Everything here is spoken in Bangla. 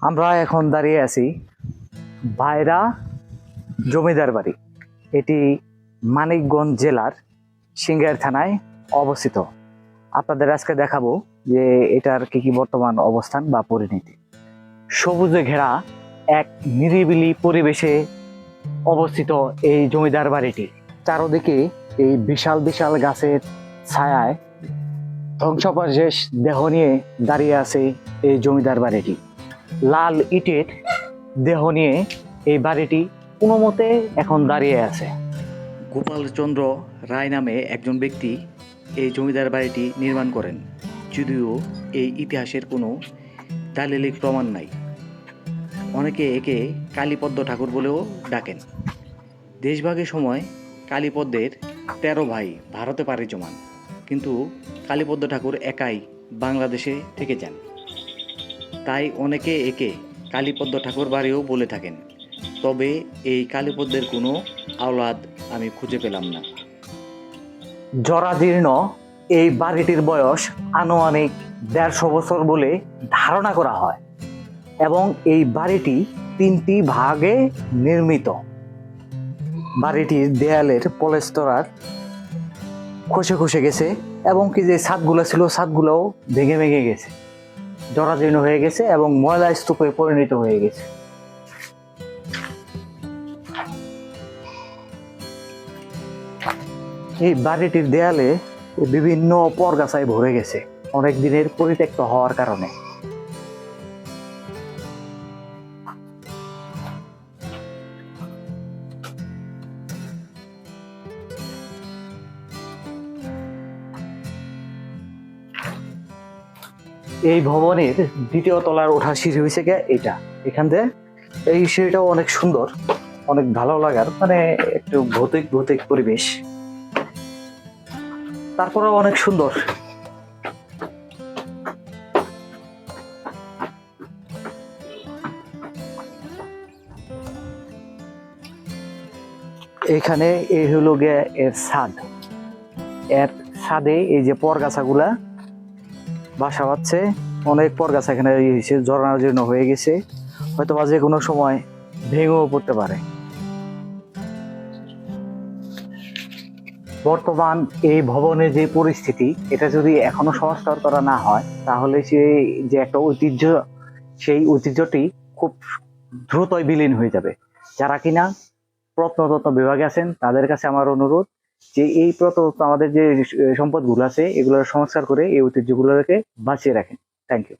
আমরা এখন দাঁড়িয়ে আছি বাইরা জমিদার বাড়ি। এটি মানিকগঞ্জ জেলার সিঙ্গার থানায় অবস্থিত। আপনাদের আজকে দেখাবো যে এটার কি কি বর্তমান অবস্থান বা পরিণতি। সবুজে ঘেরা এক নিরিবিলি পরিবেশে অবস্থিত এই জমিদার বাড়িটি। চারদিকে এই বিশাল বিশাল গাছের ছায়ায় ধ্বংসপরিশেষ দেহ নিয়ে দাঁড়িয়ে আছে এই জমিদার বাড়িটি। লাল ইটের দেহ নিয়ে এই বাড়িটি কোনো মতে এখন দাঁড়িয়ে আছে। গোপালচন্দ্র রায় নামে একজন ব্যক্তি এই জমিদার বাড়িটি নির্মাণ করেন, যদিও এই ইতিহাসের কোনো দালিলিক প্রমাণ নাই। অনেকে একে কালীপদ্ম ঠাকুর বলেও ডাকেন। দেশভাগের সময় কালীপদ্মের তেরো ভাই ভারতে পাড়ি জমান, কিন্তু কালীপদ্ম ঠাকুর একাই বাংলাদেশে থেকে যান। তাই অনেকে একে কালীপদ্ম ঠাকুর বাড়িও বলে থাকেন। তবে এই কালীপদ্মের কোনো আওলাদ আমি খুঁজে পেলাম না। জরাজীর্ণ এই বাড়িটির বয়স আনুমানিক দেড়শো বছর বলে ধারণা করা হয় এবং এই বাড়িটি তিনটি ভাগে নির্মিত। বাড়িটির দেয়ালের পলেস্তরার খসে খসে গেছে এবং কি যে ছাদগুলো ছিল, ছাদগুলোও ভেঙে ভেঙে গেছে। জরাজীর্ণ হয়ে গেছে এবং ময়লা স্তূপে পরিণত হয়ে গেছে। এই বাড়িটির দেয়ালে বিভিন্ন পরগাছায় ভরে গেছে, অনেক দিনের পরিত্যক্ত হওয়ার কারণে। এই ভবনের দ্বিতীয় তলার ওঠা সিঁড়ি হয়েছে গিয়ে এটা এখান থেকে এই সিঁড়িটাও অনেক সুন্দর, অনেক ভালো লাগার মানে একটু ভৌতিক ভৌতিক পরিবেশ। তারপরেও অনেক সুন্দর। এখানে এই হলো গিয়ে এর ছাদ। এর ছাদে এই যে পরগাছাগুলা বাসা বাঁধছে। অনেক পরগাছা এখানে ইয়ে হয়েছে জরানোর জন্য হয়ে গেছে। হয়তো বা যে কোনো সময় ভেঙেও পড়তে পারে। বর্তমান এই ভবনের যে পরিস্থিতি, এটা যদি এখনও সংস্কার করা না হয়, তাহলে সেই যে একটা ঐতিহ্য, সেই ঐতিহ্যটি খুব দ্রুতই বিলীন হয়ে যাবে। যারা কিনা প্রত্নতত্ত্ব বিভাগে আছেন, তাদের কাছে আমার অনুরোধ যে এই প্রত্নতত্ত্ব আমাদের যে সম্পদগুলো আছে, এগুলোর সংস্কার করে এই ঐতিহ্যগুলোকে বাঁচিয়ে রাখেন থ্যাংক ইউ